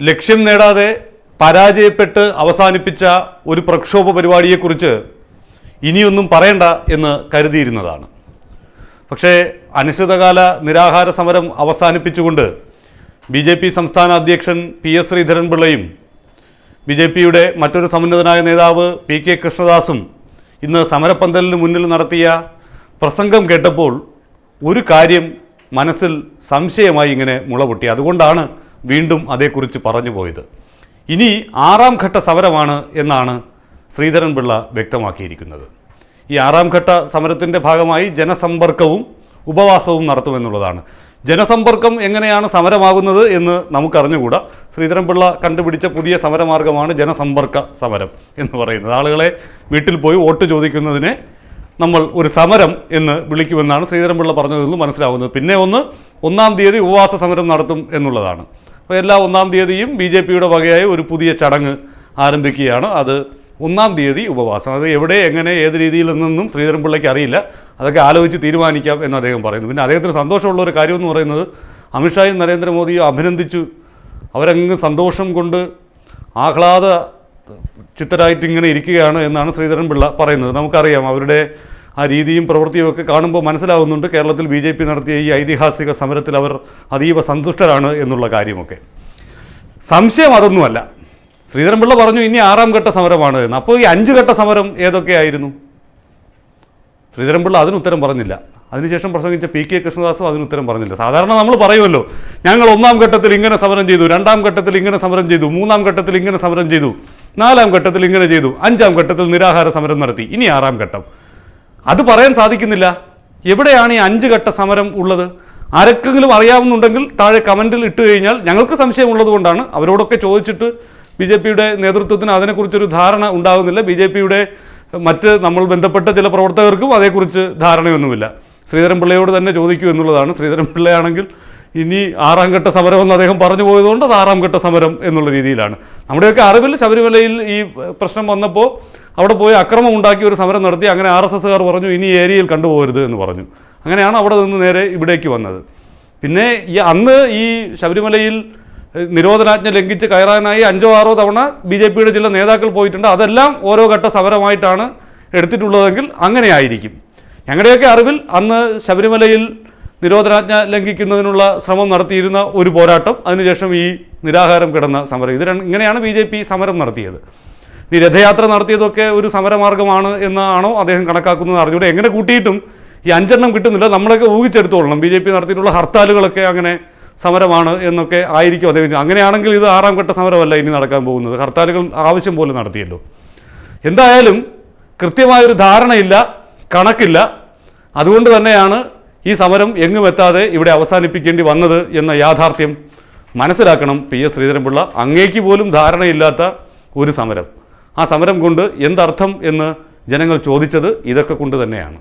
ലക്ഷ്യം നേടാതെ പരാജയപ്പെട്ട് അവസാനിപ്പിച്ച ഒരു പ്രക്ഷോഭ പരിപാടിയെക്കുറിച്ച് ഇനിയൊന്നും പറയണ്ട എന്ന് കരുതിയിരുന്നതാണ്. പക്ഷേ അനിശ്ചിതകാല നിരാഹാര സമരം അവസാനിപ്പിച്ചുകൊണ്ട് ബി ജെ പി സംസ്ഥാന അധ്യക്ഷൻ പി എസ് ശ്രീധരൻപിള്ളയും ബി ജെ പിയുടെ മറ്റൊരു സമുന്നതനായ നേതാവ് പി കെ കൃഷ്ണദാസും ഇന്ന് സമരപ്പന്തലിന് മുന്നിൽ നടത്തിയ പ്രസംഗം കേട്ടപ്പോൾ ഒരു കാര്യം മനസ്സിൽ സംശയമായി ഇങ്ങനെ മുളപൊട്ടി. അതുകൊണ്ടാണ് വീണ്ടും അതേക്കുറിച്ച് പറഞ്ഞു പോയത്. ഇനി ആറാം ഘട്ട സമരമാണ് എന്നാണ് ശ്രീധരൻപിള്ള വ്യക്തമാക്കിയിരിക്കുന്നത്. ഈ ആറാം ഘട്ട സമരത്തിന്റെ ഭാഗമായി ജനസമ്പർക്കവും ഉപവാസവും നടത്തുമെന്നുള്ളതാണ്. ജനസമ്പർക്കം എങ്ങനെയാണ് സമരമാകുന്നത് എന്ന് നമുക്കറിഞ്ഞുകൂടാ. ശ്രീധരൻപിള്ള കണ്ടുപിടിച്ച പുതിയ സമരമാർഗമാണ് ജനസമ്പർക്ക സമരം എന്ന് പറയുന്നത്. ആളുകളെ വീട്ടിൽ പോയി വോട്ട് ചോദിക്കുന്നതിനെ നമ്മൾ ഒരു സമരം എന്ന് വിളിക്കുമെന്നാണ് ശ്രീധരൻപിള്ള പറഞ്ഞതെന്ന് മനസ്സിലാവുന്നത്. പിന്നെ ഒന്ന് ഒന്നാം തീയതി ഉപവാസ സമരം നടത്തും എന്നുള്ളതാണ്. അപ്പോൾ എല്ലാ ഒന്നാം തീയതിയും ബി ജെ പിയുടെ വകയായി ഒരു പുതിയ ചടങ്ങ് ആരംഭിക്കുകയാണ്. അത് ഒന്നാം തീയതി ഉപവാസം. അത് എവിടെ എങ്ങനെ ഏത് രീതിയിൽ നിന്നും ശ്രീധരൻപിള്ളയ്ക്ക് അറിയില്ല. അതൊക്കെ ആലോചിച്ച് തീരുമാനിക്കാം എന്ന് അദ്ദേഹം പറയുന്നു. പിന്നെ അദ്ദേഹത്തിന് സന്തോഷമുള്ള ഒരു കാര്യം എന്ന് പറയുന്നത് അമിത്ഷായും നരേന്ദ്രമോദിയും അഭിനന്ദിച്ചു. അവരങ്ങ് സന്തോഷം കൊണ്ട് ആഹ്ലാദ ചിത്തരായിട്ട് ഇങ്ങനെ ഇരിക്കുകയാണ് എന്നാണ് ശ്രീധരൻപിള്ള പറയുന്നത്. നമുക്കറിയാം അവരുടെ ആ രീതിയും പ്രവൃത്തിയും ഒക്കെ കാണുമ്പോൾ മനസ്സിലാവുന്നുണ്ട്. കേരളത്തിൽ ബി ജെ പി നടത്തിയ ഈ ഐതിഹാസിക സമരത്തിൽ അവർ അതീവ സന്തുഷ്ടരാണ് എന്നുള്ള കാര്യമൊക്കെ. സംശയം അതൊന്നുമല്ല. ശ്രീധരൻപിള്ള പറഞ്ഞു ഇനി ആറാം ഘട്ട സമരമാണ് എന്ന്. അപ്പോൾ ഈ അഞ്ചു ഘട്ട സമരം ഏതൊക്കെയായിരുന്നു ശ്രീധരൻപിള്ള അതിന് ഉത്തരം പറഞ്ഞില്ല. അതിനുശേഷം പ്രസംഗിച്ച പി കെ കൃഷ്ണദാസും അതിന് ഉത്തരം പറഞ്ഞില്ല. സാധാരണ നമ്മൾ പറയുമല്ലോ ഞങ്ങൾ ഒന്നാം ഘട്ടത്തിൽ ഇങ്ങനെ സമരം ചെയ്തു രണ്ടാം ഘട്ടത്തിൽ ഇങ്ങനെ സമരം ചെയ്തു മൂന്നാം ഘട്ടത്തിൽ ഇങ്ങനെ സമരം ചെയ്തു നാലാം ഘട്ടത്തിൽ ഇങ്ങനെ ചെയ്തു അഞ്ചാം ഘട്ടത്തിൽ നിരാഹാര സമരം നടത്തി ഇനി ആറാം ഘട്ടം. അത് പറയാൻ സാധിക്കുന്നില്ല. എവിടെയാണ് ഈ അഞ്ച് ഘട്ട സമരം ഉള്ളത്? ആരൊക്കെങ്കിലും അറിയാവുന്നുണ്ടെങ്കിൽ താഴെ കമന്റിൽ ഇട്ട് കഴിഞ്ഞാൽ ഞങ്ങൾക്ക് സംശയമുള്ളത് കൊണ്ടാണ്. അവരോടൊക്കെ ചോദിച്ചിട്ട് ബി ജെ പിയുടെ നേതൃത്വത്തിന് അതിനെക്കുറിച്ചൊരു ധാരണ ഉണ്ടാകുന്നില്ല. ബി ജെ പിയുടെ മറ്റ് നമ്മൾ ബന്ധപ്പെട്ട ചില പ്രവർത്തകർക്കും അതേക്കുറിച്ച് ധാരണയൊന്നുമില്ല. ശ്രീധരൻപിള്ളയോട് തന്നെ ചോദിക്കൂ എന്നുള്ളതാണ്. ശ്രീധരൻപിള്ളയാണെങ്കിൽ ഇനി ആറാം ഘട്ട സമരം എന്ന് അദ്ദേഹം പറഞ്ഞു പോയതുകൊണ്ട് അത് ആറാം ഘട്ട സമരം എന്നുള്ള രീതിയിലാണ്. നമ്മുടെയൊക്കെ അറിവിൽ ശബരിമലയിൽ ഈ പ്രശ്നം വന്നപ്പോൾ അവിടെ പോയി അക്രമം ഉണ്ടാക്കി ഒരു സമരം നടത്തി അങ്ങനെ ആർ എസ് എസ്സുകാർ പറഞ്ഞു ഇനി ഏരിയയിൽ കണ്ടുപോകരുത് എന്ന് പറഞ്ഞു. അങ്ങനെയാണ് അവിടെ നിന്ന് നേരെ ഇവിടേക്ക് വന്നത്. പിന്നെ ഈ അന്ന് ഈ ശബരിമലയിൽ നിരോധനാജ്ഞ ലംഘിച്ച് കയറാനായി അഞ്ചോ ആറോ തവണ ബി ജെ പിയുടെ ചില നേതാക്കൾ പോയിട്ടുണ്ട്. അതെല്ലാം ഓരോ ഘട്ട സമരമായിട്ടാണ് എടുത്തിട്ടുള്ളതെങ്കിൽ അങ്ങനെ ആയിരിക്കും ഞങ്ങളുടെയൊക്കെ അറിവിൽ അന്ന് ശബരിമലയിൽ നിരോധനാജ്ഞ ലംഘിക്കുന്നതിനുള്ള ശ്രമം നടത്തിയിരുന്ന ഒരു പോരാട്ടം അതിനുശേഷം ഈ നിരാഹാരം കിടന്ന സമരം. ഇത് ഇങ്ങനെയാണ് ബി സമരം നടത്തിയത്. ഈ രഥയാത്ര നടത്തിയതൊക്കെ ഒരു സമരമാർഗമാണ് എന്നാണോ അദ്ദേഹം കണക്കാക്കുന്നത് അറിഞ്ഞൂടെ എങ്ങനെ കൂട്ടിയിട്ടും ഈ അഞ്ചെണ്ണം കിട്ടുന്നില്ല. നമ്മളൊക്കെ ഊഹിച്ചെടുത്തോളണം. ബി ജെ പി നടത്തിയിട്ടുള്ള ഹർത്താലുകളൊക്കെ അങ്ങനെ സമരമാണ് എന്നൊക്കെ ആയിരിക്കും അദ്ദേഹം അങ്ങനെയാണെങ്കിൽ ഇത് ആറാം ഘട്ട സമരമല്ല ഇനി നടക്കാൻ പോകുന്നത്. ഹർത്താലുകൾ ആവശ്യം പോലെ നടത്തിയല്ലോ. എന്തായാലും കൃത്യമായൊരു ധാരണയില്ല കണക്കില്ല. അതുകൊണ്ട് തന്നെയാണ് ഈ സമരം എങ്ങും എത്താതെ ഇവിടെ അവസാനിപ്പിക്കേണ്ടി വന്നത് എന്ന യാഥാർത്ഥ്യം മനസ്സിലാക്കണം. പി എസ് ശ്രീധരൻപിള്ള അങ്ങേക്ക് പോലും ധാരണയില്ലാത്ത ഒരു സമരം. ആ സമരം കൊണ്ട് എന്തർത്ഥം എന്ന് ജനങ്ങൾ ചോദിച്ചത് ഇതൊക്കെ കൊണ്ട് തന്നെയാണ്.